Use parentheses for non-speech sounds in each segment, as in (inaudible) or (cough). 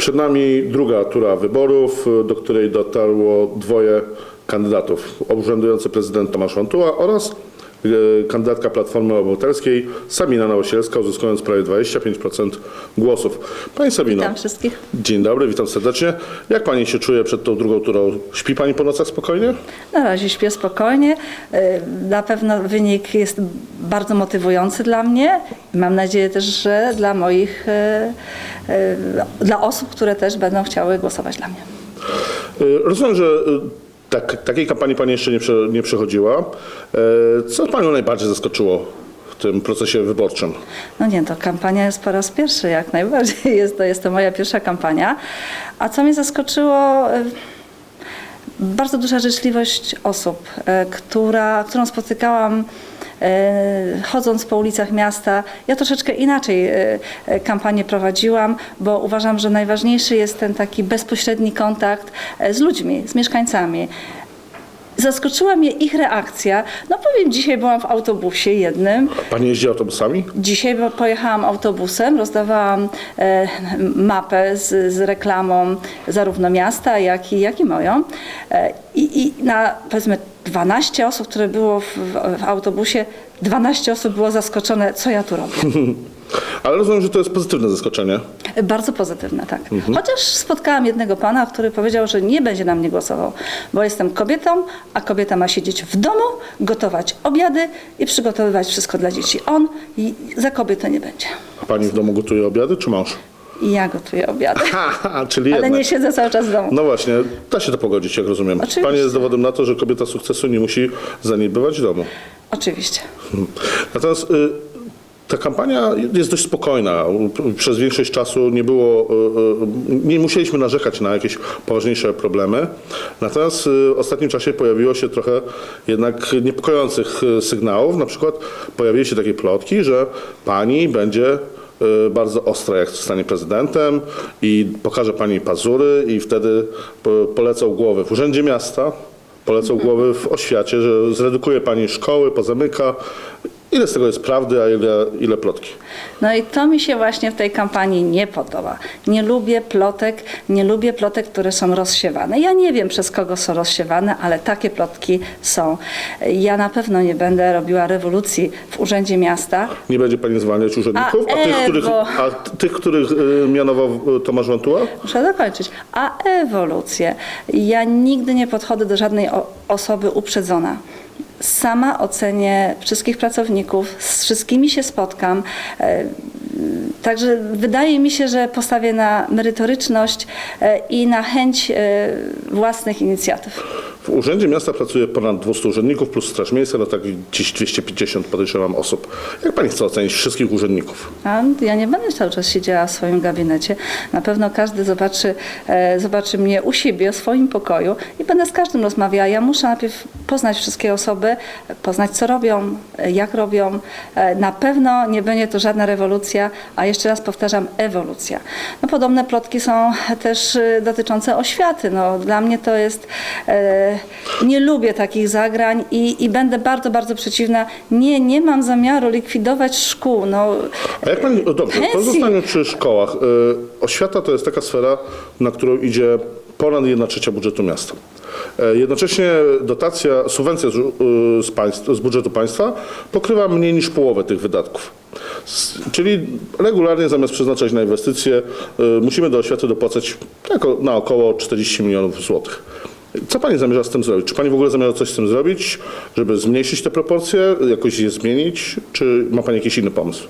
Przed nami druga tura wyborów, do której dotarło dwoje kandydatów. Urzędujący prezydent Tomasz Wątuła oraz kandydatka Platformy Obywatelskiej Sabina Nowosielska, uzyskując prawie 25% głosów. Pani Sabino, Witam wszystkich. dzień dobry, witam serdecznie. Jak Pani się czuje przed tą drugą turą? Śpi Pani po nocach spokojnie? Na razie śpię spokojnie. Y, Na pewno wynik jest bardzo motywujący dla mnie. Mam nadzieję też, że dla moich, y, dla osób, które też będą chciały głosować dla mnie. Rozumiem, że tak, takiej kampanii Pani jeszcze nie, prze, nie przechodziła. Y, Co Panią najbardziej zaskoczyło w tym procesie wyborczym? No nie, to kampania jest po raz pierwszy, jak najbardziej. Jest to, jest to moja pierwsza kampania. A co mnie zaskoczyło? y, Bardzo duża życzliwość osób, e, która, którą spotykałam e, chodząc po ulicach miasta. Ja troszeczkę inaczej e, e, kampanię prowadziłam, bo uważam, że najważniejszy jest ten taki bezpośredni kontakt e, z ludźmi, z mieszkańcami. Zaskoczyła mnie ich reakcja. No powiem, dzisiaj byłam w autobusie jednym. Pani jeździ autobusami? Dzisiaj pojechałam autobusem, rozdawałam e, mapę z, z reklamą zarówno miasta, jak i, jak i moją. E, I, I na powiedzmy 12 osób, które było w, w autobusie, 12 osób było zaskoczone, co ja tu robię. (laughs) Ale rozumiem, że to jest pozytywne zaskoczenie. Bardzo pozytywne, tak. Chociaż spotkałam jednego pana, który powiedział, że nie będzie na mnie głosował, bo jestem kobietą, a kobieta ma siedzieć w domu, gotować obiady i przygotowywać wszystko dla dzieci. On i za kobietę nie będzie. A Pani w domu gotuje obiady czy mąż? I ja gotuję obiady. (laughs) Czyli Ale jednak. nie siedzę cały czas w domu. No właśnie, da się to pogodzić, jak rozumiem. Oczywiście. Pani jest dowodem na to, że kobieta sukcesu nie musi zaniedbywać domu. Oczywiście. Natomiast y, ta kampania jest dość spokojna. Przez większość czasu nie było, y, y, nie musieliśmy narzekać na jakieś poważniejsze problemy. Natomiast y, w ostatnim czasie pojawiło się trochę jednak niepokojących y, sygnałów. Na przykład pojawiły się takie plotki, że pani będzie bardzo ostra, jak zostanie prezydentem i pokaże pani pazury i wtedy po- polecą głowy w Urzędzie Miasta, polecą głowy w oświacie, że zredukuje pani szkoły, pozamyka. Ile z tego jest prawdy, a ile, ile plotki? No i to mi się właśnie w tej kampanii nie podoba. Nie lubię plotek, nie lubię plotek, które są rozsiewane. Ja nie wiem przez kogo są rozsiewane, ale takie plotki są. Ja na pewno nie będę robiła rewolucji w Urzędzie Miasta. Nie będzie pani zwalniać urzędników, A, a, tych, których, a tych, których y, mianował y, Tomasz Wątuła? Muszę dokończyć. A ewolucję. Ja nigdy nie podchodzę do żadnej o- osoby uprzedzona. Sama ocenię wszystkich pracowników, z wszystkimi się spotkam. E, Także wydaje mi się, że postawię na merytoryczność e, i na chęć e, własnych inicjatyw. W Urzędzie Miasta pracuje ponad 200 urzędników plus Straż Miejska, no tak dziś 250 podejrzewam osób. Jak pani chce ocenić wszystkich urzędników? Ja nie będę cały czas siedziała w swoim gabinecie. Na pewno każdy zobaczy, e, zobaczy mnie u siebie, w swoim pokoju i będę z każdym rozmawiała. Ja muszę najpierw poznać wszystkie osoby, poznać co robią, e, jak robią. E, na pewno nie będzie to żadna rewolucja, a jeszcze raz powtarzam, ewolucja. No, podobne plotki są też e, dotyczące oświaty. No, dla mnie to jest, e, nie lubię takich zagrań i, i będę bardzo, bardzo przeciwna. Nie, nie mam zamiaru likwidować szkół. No, A jak pani, dobrze, to zostanie przy szkołach. Y, Oświata to jest taka sfera, na którą idzie ponad 1 trzecia budżetu miasta. E, Jednocześnie dotacja, subwencja z, y, z, państw, z budżetu państwa pokrywa mniej niż połowę tych wydatków. S- Czyli regularnie zamiast przeznaczać na inwestycje, y, musimy do oświaty dopłacać tak o- na około 40 milionów złotych. Co pani zamierza z tym zrobić? Czy pani w ogóle zamierza coś z tym zrobić, żeby zmniejszyć te proporcje, jakoś je zmienić, czy ma pani jakiś inny pomysł?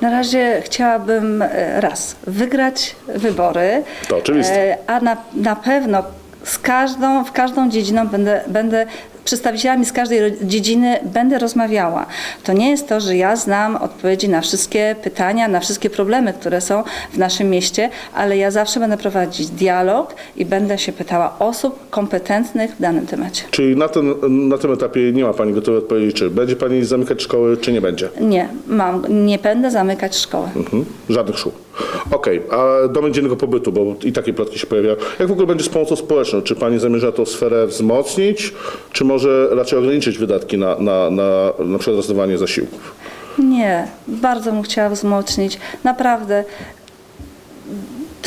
Na razie chciałabym e, raz wygrać wybory. To oczywiste. e, A na, na pewno z każdą, w każdą dziedziną będę, będę przedstawicielami z każdej dziedziny będę rozmawiała. To nie jest to, że ja znam odpowiedzi na wszystkie pytania, na wszystkie problemy, które są w naszym mieście, ale ja zawsze będę prowadzić dialog i będę się pytała osób kompetentnych w danym temacie. Czyli na, ten, na tym etapie nie ma Pani gotowej odpowiedzi, czy będzie Pani zamykać szkoły, czy nie będzie? Nie, mam, nie będę zamykać szkoły. Mhm. Żadnych szkół. Okej, a domy dziennego pobytu, bo i takie plotki się pojawiają. Jak w ogóle będzie z pomocą społeczną? Czy Pani zamierza tą sferę wzmocnić, czy może raczej ograniczyć wydatki na, na, na, na przykład rozdawanie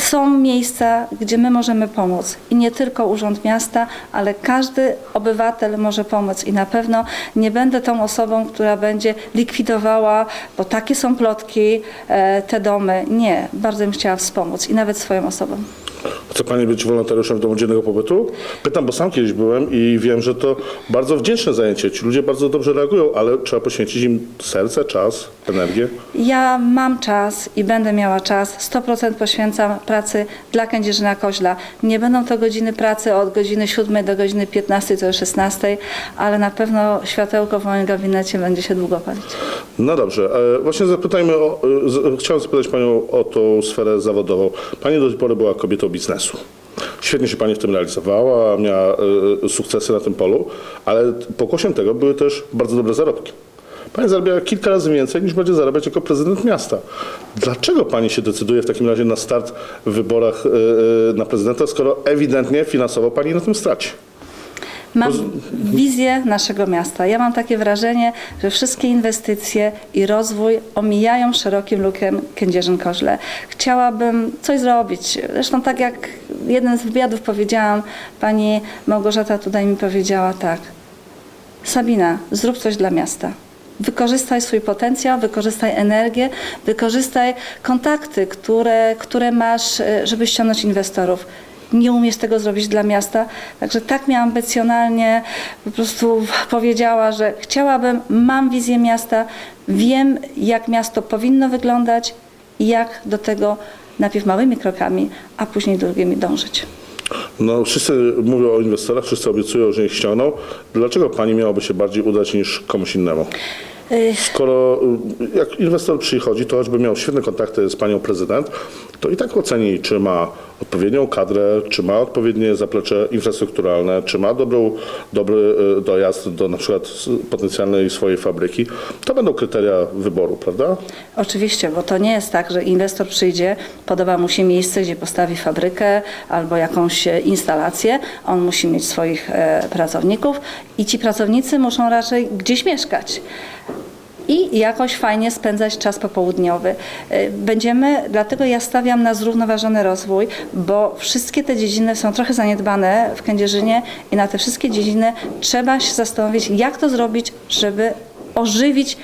Są miejsca, gdzie my możemy pomóc i nie tylko Urząd Miasta, ale każdy obywatel może pomóc i na pewno nie będę tą osobą, która będzie likwidowała, bo takie są plotki, e, te domy. Nie, bardzo bym chciała wspomóc i nawet swoją osobą. Chce Pani być wolontariuszem w domu dziennego pobytu? Pytam, bo sam kiedyś byłem i wiem, że to bardzo wdzięczne zajęcie. Ci ludzie bardzo dobrze reagują, ale trzeba poświęcić im serce, czas, energię. Ja mam czas i będę miała czas. 100% poświęcam pracy dla Kędzierzyna Koźla. Nie będą to godziny pracy od godziny 7 do godziny 15 do 16, ale na pewno światełko w moim gabinecie będzie się długo palić. No dobrze, e, właśnie zapytajmy o, e, z- chciałem zapytać Panią o tą sferę zawodową. Pani do tej pory była kobietą biznesu. Świetnie się Pani w tym realizowała, miała e, sukcesy na tym polu, ale pokłosiem tego były też bardzo dobre zarobki. Pani zarabia kilka razy więcej niż będzie zarabiać jako prezydent miasta. Dlaczego Pani się decyduje w takim razie na start w wyborach e, e, na prezydenta, skoro ewidentnie finansowo Pani na tym straci? Mam wizję naszego miasta. Ja mam takie wrażenie, że wszystkie inwestycje i rozwój omijają szerokim lukiem Kędzierzyn-Koźle. Chciałabym coś zrobić. Zresztą tak jak jeden z wywiadów powiedziałam, pani Małgorzata tutaj mi powiedziała tak. Sabina, zrób coś dla miasta. Wykorzystaj swój potencjał, wykorzystaj energię, wykorzystaj kontakty, które, które masz, e, żeby ściągnąć inwestorów. Nie umiesz tego zrobić dla miasta. Także tak mi ambicjonalnie po prostu powiedziała, że chciałabym, mam wizję miasta, wiem jak miasto powinno wyglądać i jak do tego najpierw małymi krokami, a później drugimi dążyć. No, wszyscy mówią o inwestorach, wszyscy obiecują, że ich ściągną. Dlaczego pani miałoby się bardziej udać niż komuś innemu? Skoro y, jak inwestor przychodzi, to choćby miał świetne kontakty z panią prezydent, to i tak oceni, czy ma odpowiednią kadrę, czy ma odpowiednie zaplecze infrastrukturalne, czy ma dobrą, dobry y, dojazd do na przykład potencjalnej swojej fabryki. To będą kryteria wyboru, prawda? Oczywiście, bo to nie jest tak, że inwestor przyjdzie, podoba mu się miejsce, gdzie postawi fabrykę albo jakąś e, instalację. On musi mieć swoich e, pracowników i ci pracownicy muszą raczej gdzieś mieszkać. I jakoś fajnie spędzać czas popołudniowy. E, Będziemy, dlatego ja stawiam na zrównoważony rozwój, bo wszystkie te dziedziny są trochę zaniedbane w Kędzierzynie i na te wszystkie dziedziny trzeba się zastanowić, jak to zrobić, żeby ożywić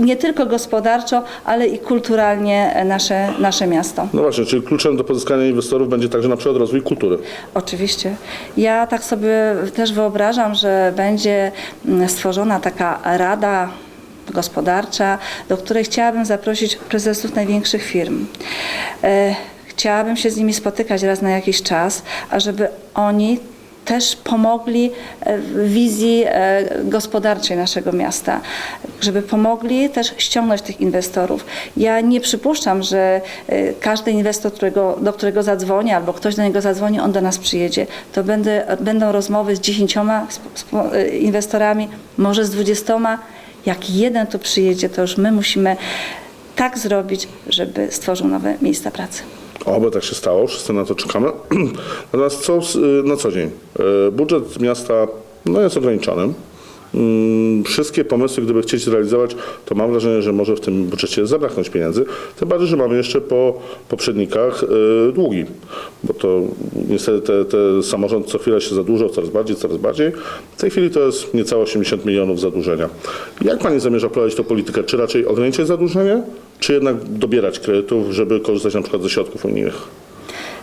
nie tylko gospodarczo, ale i kulturalnie nasze, nasze miasto. No właśnie, czyli kluczem do pozyskania inwestorów będzie także na przykład rozwój kultury. Oczywiście. Ja tak sobie też wyobrażam, że będzie mm, stworzona taka rada gospodarcza, do której chciałabym zaprosić prezesów największych firm. E, Chciałabym się z nimi spotykać raz na jakiś czas, ażeby oni też pomogli e, w wizji e, gospodarczej naszego miasta, żeby pomogli też ściągnąć tych inwestorów. Ja nie przypuszczam, że każdy inwestor, którego, do którego zadzwoni albo ktoś do niego zadzwoni, on do nas przyjedzie. To będą, będą rozmowy z dziesięcioma inwestorami, może z dwudziestoma. Jak jeden tu przyjedzie, to już my musimy tak zrobić, żeby stworzył nowe miejsca pracy. Oby tak się stało, wszyscy na to czekamy. (clears throat) Natomiast co y, na co dzień? Y, Budżet miasta no, jest ograniczony. Mm, Wszystkie pomysły, gdyby chcieć zrealizować, to mam wrażenie, że może w tym budżecie zabraknąć pieniędzy. Tym bardziej, że mamy jeszcze po poprzednikach y, długi, bo to niestety te, te samorząd co chwilę się zadłużał coraz bardziej, coraz bardziej. W tej chwili to jest niecałe 80 milionów zadłużenia. Jak Pani zamierza prowadzić tą politykę? Czy raczej ograniczać zadłużenie, czy jednak dobierać kredytów, żeby korzystać na przykład ze środków unijnych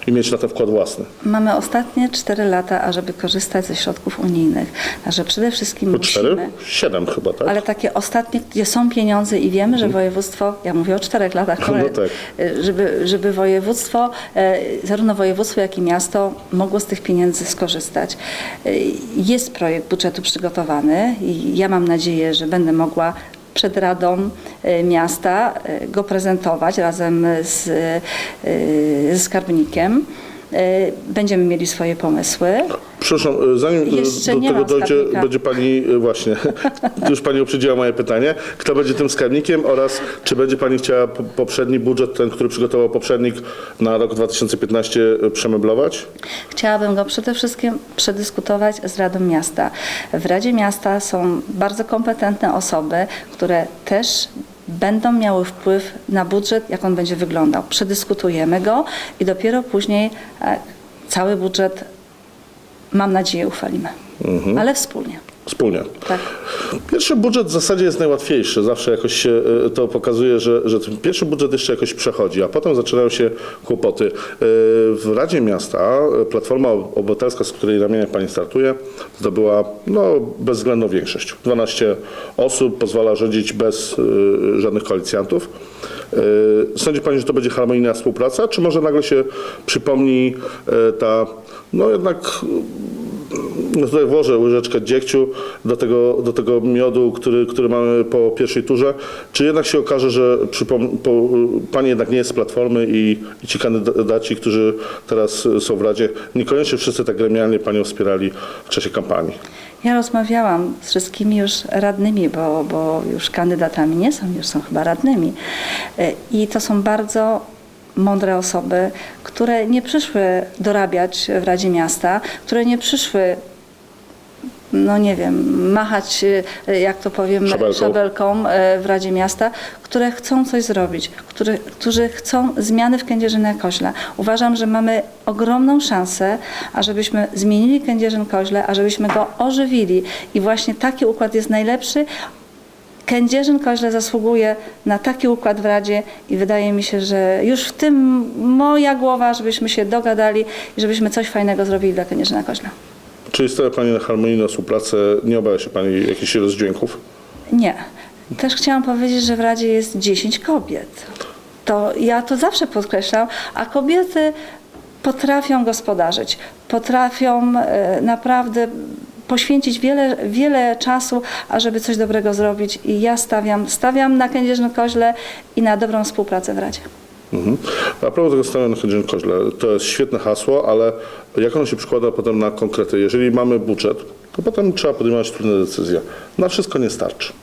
i mieć na ten wkład własny? Mamy ostatnie 4 lata, ażeby korzystać ze środków unijnych. Także przede wszystkim Po musimy... cztery? Siedem chyba, tak? Ale takie ostatnie, gdzie są pieniądze i wiemy, że województwo, ja mówię o czterech latach, No ale, tak. e, żeby, żeby województwo, e, zarówno województwo, jak i miasto mogło z tych pieniędzy skorzystać. E, Jest projekt budżetu przygotowany i ja mam nadzieję, że będę mogła przed Radą e, Miasta e, go prezentować razem z, e, skarbnikiem. E, Będziemy mieli swoje pomysły. Przepraszam, y, zanim y, Jeszcze do nie tego dojdzie, skarbnika. będzie Pani, właśnie, (laughs) już Pani uprzedziła moje pytanie, kto będzie tym skarbnikiem oraz czy będzie Pani chciała po- poprzedni budżet, ten, który przygotował poprzednik na rok 2015 y, przemeblować? Chciałabym go przede wszystkim przedyskutować z Radą Miasta. W Radzie Miasta są bardzo kompetentne osoby, które też będą miały wpływ na budżet, jak on będzie wyglądał. Przedyskutujemy go i dopiero później e, cały budżet, mam nadzieję, uchwalimy. Ale wspólnie. Wspólnie. Tak. Pierwszy budżet w zasadzie jest najłatwiejszy. Zawsze jakoś się e, to pokazuje, że, że ten pierwszy budżet jeszcze jakoś przechodzi, a potem zaczynają się kłopoty. E, W Radzie Miasta Platforma Obywatelska, z której ramienia Pani startuje, zdobyła no, bezwzględną większość. 12 osób pozwala rządzić bez e, żadnych koalicjantów. Sądzi Pani, że to będzie harmonijna współpraca, czy może nagle się przypomni ta, no jednak no tutaj włożę łyżeczkę dziegciu do tego, do tego miodu, który, który mamy po pierwszej turze. Czy jednak się okaże, że przypom- po, pani jednak nie jest z Platformy i, i ci kandydaci, którzy teraz są w Radzie, niekoniecznie wszyscy tak gremialnie panią wspierali w czasie kampanii? Ja rozmawiałam z wszystkimi już radnymi, bo, bo już kandydatami nie są, już są chyba radnymi. E, I to są bardzo mądre osoby, które nie przyszły dorabiać w Radzie Miasta, które nie przyszły no nie wiem, machać, e, jak to powiem, Szabelką. szabelką e, w Radzie Miasta, które chcą coś zrobić, które, którzy chcą zmiany w Kędzierzynie-Koźle. Uważam, że mamy ogromną szansę, ażebyśmy zmienili Kędzierzyn-Koźle, ażebyśmy go ożywili i właśnie taki układ jest najlepszy. Kędzierzyn-Koźle zasługuje na taki układ w Radzie i wydaje mi się, że już w tym moja głowa, żebyśmy się dogadali i żebyśmy coś fajnego zrobili dla Kędzierzyna-Koźla. Czy stawia pani na harmonijną współpracę? Nie obawia się pani jakichś rozdźwięków? Nie. Też chciałam powiedzieć, że w Radzie jest 10 kobiet. To ja to zawsze podkreślam, a kobiety potrafią gospodarzyć, potrafią e, naprawdę poświęcić wiele, wiele czasu, ażeby coś dobrego zrobić i ja stawiam, stawiam na Kędzierzyn Koźle i na dobrą współpracę w Radzie. Mhm. A propos tego stawiania na Kędzierzyn Koźle, to jest świetne hasło, ale jak ono się przekłada potem na konkrety? Jeżeli mamy budżet, to potem trzeba podejmować trudne decyzje. Na wszystko nie starczy.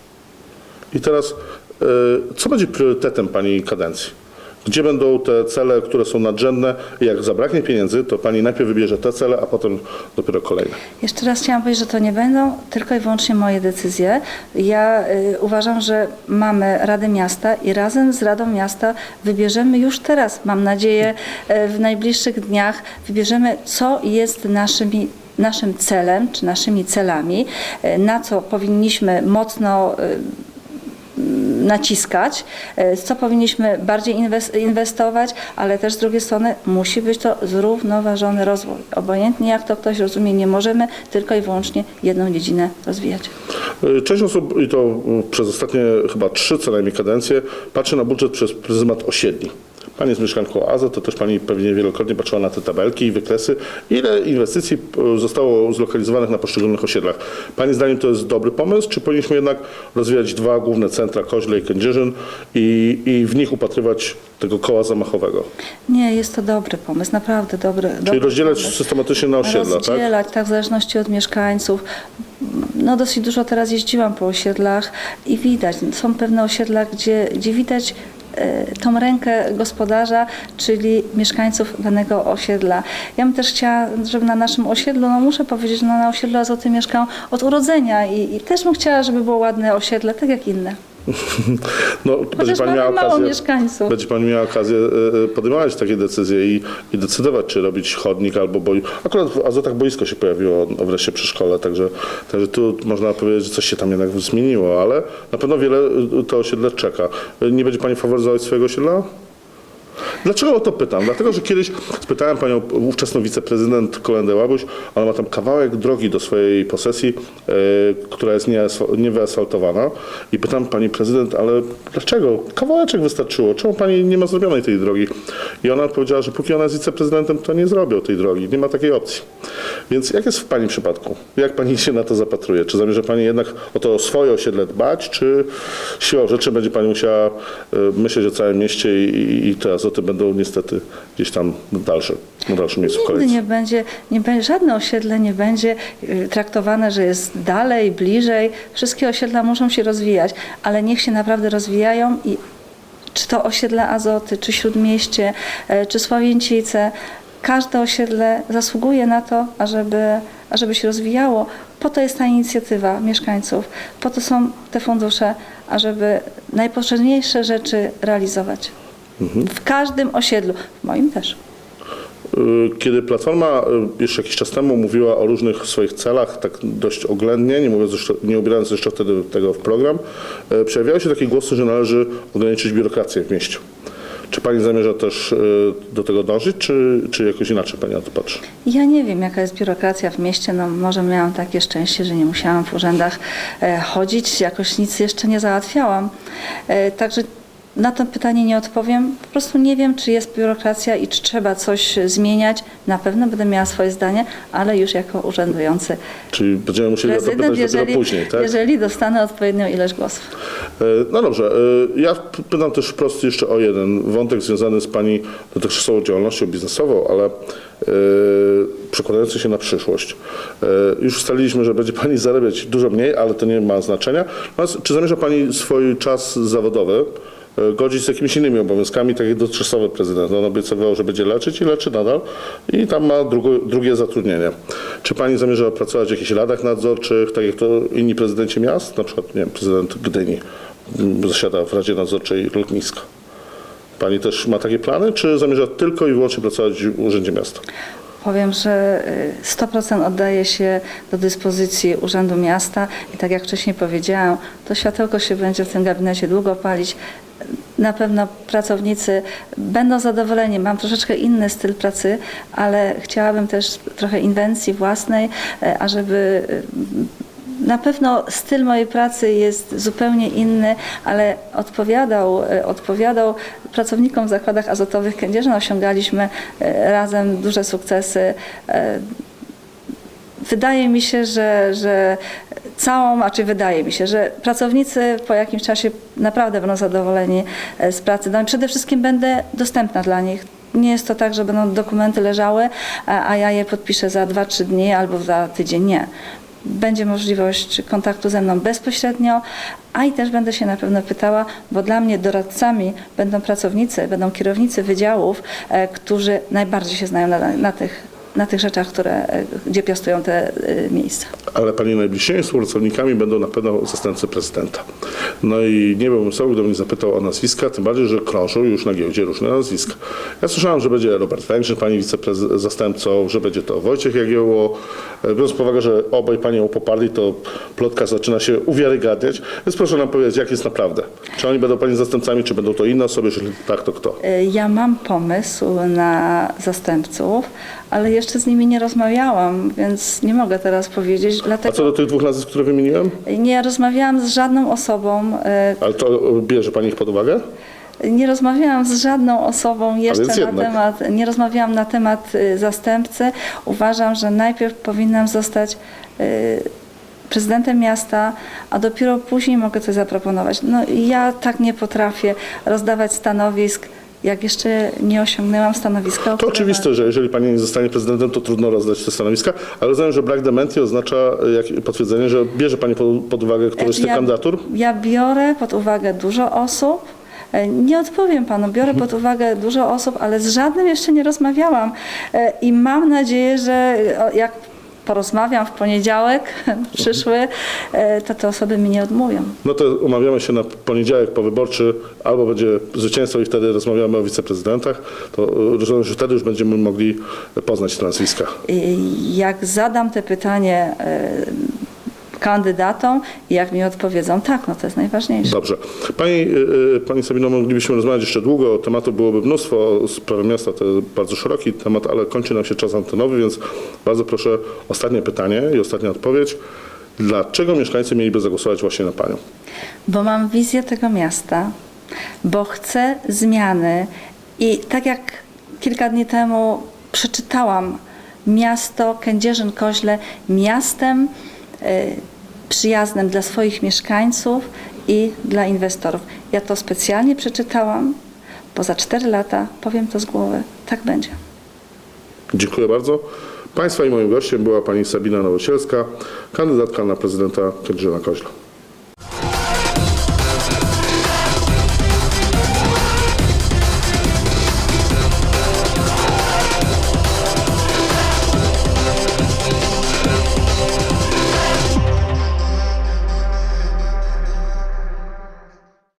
I teraz, y, co będzie priorytetem Pani kadencji? Gdzie będą te cele, które są nadrzędne? Jak zabraknie pieniędzy, to Pani najpierw wybierze te cele, a potem dopiero kolejne. Jeszcze raz chciałam powiedzieć, że to nie będą tylko i wyłącznie moje decyzje. Ja y, uważam, że mamy Radę Miasta i razem z Radą Miasta wybierzemy już teraz, mam nadzieję, y, w najbliższych dniach, wybierzemy, co jest naszymi naszym celem, czy naszymi celami, y, na co powinniśmy mocno y, naciskać, e, co powinniśmy bardziej inwes- inwestować, ale też z drugiej strony musi być to zrównoważony rozwój. Obojętnie jak to ktoś rozumie, nie możemy tylko i wyłącznie jedną dziedzinę rozwijać. Y, Część osób, i to y, przez ostatnie chyba trzy co najmniej kadencje, patrzy na budżet przez pryzmat osiedli. Pani jest mieszkanką AZO, to też Pani pewnie wielokrotnie patrzyła na te tabelki i wykresy. Ile inwestycji y, zostało zlokalizowanych na poszczególnych osiedlach? Pani zdaniem to jest dobry pomysł, czy powinniśmy jednak rozwijać dwa główne centra, Koźle i Kędzierzyn i, i w nich upatrywać tego koła zamachowego? Nie, jest to dobry pomysł, naprawdę dobry. Czyli dobry rozdzielać pomysł. systematycznie na osiedla, tak? Rozdzielać, tak? w zależności od mieszkańców. No dosyć dużo teraz jeździłam po osiedlach i widać, są pewne osiedla, gdzie, gdzie widać e, tą rękę gospodarza, czyli mieszkańców danego osiedla. Ja bym też chciała, żeby na naszym osiedlu, no muszę powiedzieć, no na osiedlu Azoty mieszkam od urodzenia i, i też bym chciała, żeby było ładne osiedle, tak jak inne. No, będzie Chociaż mamy mało okazję, mieszkańców. będzie Pani miała okazję e, e, podejmować takie decyzje i, i decydować, czy robić chodnik albo boi. Akurat w Azotach boisko się pojawiło wreszcie przy szkole, także, także tu można powiedzieć, że coś się tam jednak zmieniło, ale na pewno wiele e, to osiedle czeka. Nie będzie Pani faworyzować swojego osiedla? Dlaczego o to pytam? Dlatego, że kiedyś spytałem panią ówczesną wiceprezydent Kolendę Łabuś, ona ma tam kawałek drogi do swojej posesji, e, która jest niewyasfaltowana i pytam pani prezydent, ale dlaczego? Kawałeczek wystarczyło, czemu pani nie ma zrobionej tej drogi? I ona powiedziała, że póki ona jest wiceprezydentem, to nie zrobią tej drogi, nie ma takiej opcji. Więc jak jest w pani przypadku? Jak pani się na to zapatruje? Czy zamierza pani jednak o to swoje osiedle dbać, czy siłą rzeczy będzie pani musiała e, myśleć o całym mieście i, i, i azoty będą niestety gdzieś tam dalsze, na dalszym miejscu Nigdy kolejce? nie będzie, nie będzie, żadne osiedle nie będzie y, traktowane, że jest dalej, bliżej. Wszystkie osiedla muszą się rozwijać, ale niech się naprawdę rozwijają i czy to osiedla Azoty, czy Śródmieście, e, czy Sławięcice, każde osiedle zasługuje na to, ażeby, ażeby się rozwijało. Po to jest ta inicjatywa mieszkańców, po to są te fundusze, ażeby najpotrzebniejsze rzeczy realizować. W każdym osiedlu, w moim też. Y, Kiedy Platforma y, jeszcze jakiś czas temu mówiła o różnych swoich celach, tak dość oględnie, nie, mówiąc jeszcze, nie ubierając jeszcze wtedy tego w program, y, przejawiały się takie głosy, że należy ograniczyć biurokrację w mieście. Czy Pani zamierza też do tego dążyć, czy, czy jakoś inaczej Pani na to patrzy? Ja nie wiem, jaka jest biurokracja w mieście. No, może miałam takie szczęście, że nie musiałam w urzędach e, chodzić, jakoś nic jeszcze nie załatwiałam. E, także na to pytanie nie odpowiem. Po prostu nie wiem, czy jest biurokracja i czy trzeba coś zmieniać. Na pewno będę miała swoje zdanie, ale już jako urzędujący Czyli będziemy musieli prezydent, pytać dopiero później, tak? jeżeli dostanę odpowiednią ilość głosów. E, No dobrze, e, ja pytam też wprost jeszcze o jeden wątek związany z Pani dotychczasową działalnością biznesową, ale e, przekładający się na przyszłość. Już ustaliliśmy, że będzie Pani zarabiać dużo mniej, ale to nie ma znaczenia. Natomiast czy zamierza Pani swój czas zawodowy godzić z jakimiś innymi obowiązkami, tak jak dotychczasowy prezydent. On obiecywał, że będzie leczyć i leczy nadal i tam ma drugo, drugie zatrudnienie. Czy pani zamierza pracować w jakichś radach nadzorczych, tak jak to inni prezydenci miast? Na przykład, nie wiem, prezydent Gdyni m, zasiada w Radzie Nadzorczej Lotniska. Pani też ma takie plany, czy zamierza tylko i wyłącznie pracować w Urzędzie Miasta? Powiem, że y, 100% oddaje się do dyspozycji Urzędu Miasta i tak jak wcześniej powiedziałam, to światełko się będzie w tym gabinecie długo palić. Na pewno pracownicy będą zadowoleni. Mam troszeczkę inny styl pracy, ale chciałabym też trochę inwencji własnej, e, ażeby y, na pewno styl mojej pracy jest zupełnie inny, ale odpowiadał, e, odpowiadał pracownikom w zakładach azotowych Kędzierzyn. Osiągaliśmy e, razem duże sukcesy. E, Wydaje mi się, że, że całą, a czy wydaje mi się, że pracownicy po jakimś czasie naprawdę będą zadowoleni e, z pracy. No przede wszystkim będę dostępna dla nich. Nie jest to tak, że będą dokumenty leżały, a, a ja je podpiszę za 2-3 dni albo za tydzień. Nie. Będzie możliwość kontaktu ze mną bezpośrednio, a i też będę się na pewno pytała, bo dla mnie doradcami będą pracownicy, będą kierownicy wydziałów, e, którzy najbardziej się znają na, na tych na tych rzeczach, które, e, gdzie piastują te e, miejsca. Ale Pani najbliższymi współpracownikami będą na pewno zastępcy prezydenta. No i nie byłbym sobą, gdybym nie zapytał o nazwiska, tym bardziej, że krążą już na giełdzie różne nazwiska. Ja słyszałem, że będzie Robert Węgrzyn, Pani wiceprezydentą, że będzie to Wojciech Jagiełło. E, Biorąc pod uwagę, że obaj Panią poparli, to plotka zaczyna się uwiarygadniać. Więc proszę nam powiedzieć, jak jest naprawdę. Czy oni będą Pani zastępcami, czy będą to inne osoby, jeżeli tak, to kto? Ja mam pomysł na zastępców, ale jeszcze z nimi nie rozmawiałam, więc nie mogę teraz powiedzieć. A co Dlatego do tych dwóch nazwisk, które wymieniłem? nie rozmawiałam z żadną osobą, e, Ale to bierze Pani ich pod uwagę? nie rozmawiałam z żadną osobą jeszcze na jednak. temat, nie rozmawiałam na temat y, zastępcy. Uważam, że najpierw powinnam zostać y, prezydentem miasta, a dopiero później mogę coś zaproponować. No i ja tak nie potrafię rozdawać stanowisk, jak jeszcze nie osiągnęłam stanowiska. To oczywiste, że jeżeli pani nie zostanie prezydentem, to trudno rozdać te stanowiska, ale rozumiem, że brak dementii oznacza jak, potwierdzenie, że bierze pani pod, pod uwagę któryś z tych Ja- kandydatur? Ja biorę pod uwagę dużo osób. E, Nie odpowiem panu, biorę Mhm. pod uwagę dużo osób, ale z żadnym jeszcze nie rozmawiałam. E, I mam nadzieję, że jak porozmawiam w poniedziałek (laughs) przyszły, e, to te osoby mi nie odmówią. No to umawiamy się na poniedziałek powyborczy, albo będzie zwycięstwo i wtedy rozmawiamy o wiceprezydentach, to e, rozumiem, że wtedy już będziemy mogli poznać te nazwiska. Jak zadam te pytanie e, kandydatom i jak mi odpowiedzą, tak, no to jest najważniejsze. Dobrze. Pani, e, e, pani Sabino, moglibyśmy rozmawiać jeszcze długo, tematów byłoby mnóstwo, sprawy miasta to jest bardzo szeroki temat, ale kończy nam się czas antenowy, więc bardzo proszę ostatnie pytanie i ostatnia odpowiedź. Dlaczego mieszkańcy mieliby zagłosować właśnie na Panią? bo mam wizję tego miasta, bo chcę zmiany i tak jak kilka dni temu przeczytałam miasto Kędzierzyn-Koźle miastem y, przyjaznym dla swoich mieszkańców i dla inwestorów. Ja to specjalnie przeczytałam, bo za 4 lata powiem to z głowy. Tak będzie. Dziękuję bardzo. Państwa i moim gościem była pani Sabina Nowosielska, kandydatka na prezydenta Kędzierzyna Koźla.